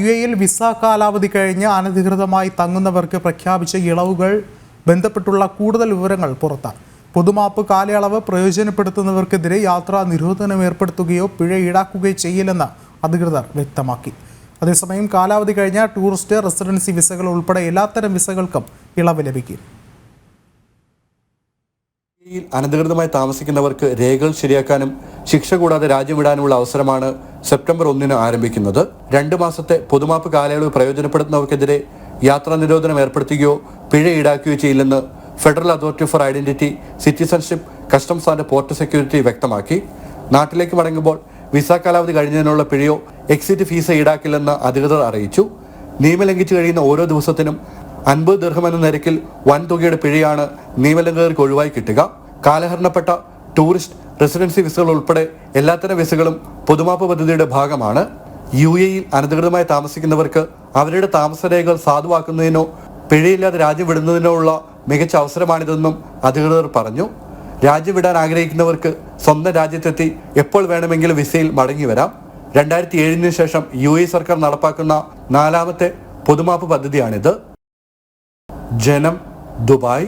U എയിൽ visa കാലാവധി കഴിഞ്ഞ് അനധികൃതമായി തങ്ങുന്നവർക്ക് പ്രഖ്യാപിച്ച ഇളവുകൾ ബന്ധപ്പെട്ടുള്ള കൂടുതൽ വിവരങ്ങൾ പുറത്ത്. പൊതുമാപ്പ് കാലയളവ് പ്രയോജനപ്പെടുത്തുന്നവർക്കെതിരെ യാത്രാ നിരോധനം ഏർപ്പെടുത്തുകയോ പിഴ ഈടാക്കുകയോ ചെയ്യില്ലെന്ന് അധികൃതർ വ്യക്തമാക്കി. അതേസമയം കാലാവധി കഴിഞ്ഞ ടൂറിസ്റ്റ് റെസിഡൻസി വിസകൾ ഉൾപ്പെടെ എല്ലാത്തരം വിസകൾക്കും ഇളവ് ലഭിക്കും. യിൽ അനധികൃതമായി താമസിക്കുന്നവർക്ക് രേഖകൾ ശരിയാക്കാനും ശിക്ഷ കൂടാതെ രാജ്യം വിടാനുമുള്ള അവസരമാണ് സെപ്റ്റംബർ ഒന്നിന് ആരംഭിക്കുന്നത്. രണ്ട് മാസത്തെ പൊതുമാപ്പ് കാലയളവ് പ്രയോജനപ്പെടുത്തുന്നവർക്കെതിരെ യാത്രാ നിരോധനം ഏർപ്പെടുത്തുകയോ പിഴ ഈടാക്കുകയോ ചെയ്യില്ലെന്ന് federal authority for identity citizenship customs and port security വ്യക്തമാക്കി. നാട്ടിലേക്ക് മടങ്ങുമ്പോൾ വിസ കാലാവധി കഴിഞ്ഞതിനുള്ള പിഴയോ എക്സിറ്റ് ഫീസ് ഈടാക്കില്ലെന്ന് അധികൃതർ അറിയിച്ചു. നിയമം ലംഘിച്ചു കഴിയുന്ന ഓരോ ദിവസത്തിനും അൻപത് ദീർഘം എന്ന നിരക്കിൽ വൻതുകയുടെ പിഴയാണ് നിയമലംഘകർക്ക് ഒഴിവായി കിട്ടുക. കാലഹരണപ്പെട്ട ടൂറിസ്റ്റ് റെസിഡൻസി വിസകൾ ഉൾപ്പെടെ എല്ലാത്തരം വിസകളും പൊതുമാപ്പ് പദ്ധതിയുടെ ഭാഗമാണ്. യു എയിൽ അനധികൃതമായി താമസിക്കുന്നവർക്ക് അവരുടെ താമസരേഖകൾ സാധുവാക്കുന്നതിനോ പിഴയില്ലാതെ രാജ്യം വിടുന്നതിനോ ഉള്ള മികച്ച അവസരമാണിതെന്നും അധികൃതർ പറഞ്ഞു. രാജ്യം വിടാൻ ആഗ്രഹിക്കുന്നവർക്ക് സ്വന്തം രാജ്യത്തെത്തി എപ്പോൾ വേണമെങ്കിലും വിസയിൽ മടങ്ങി വരാം. രണ്ടായിരത്തി ഏഴിന് ശേഷം യു എ സർക്കാർ നടപ്പാക്കുന്ന നാലാമത്തെ പൊതുമാപ്പ് പദ്ധതിയാണിത്. ജനം ദുബായ്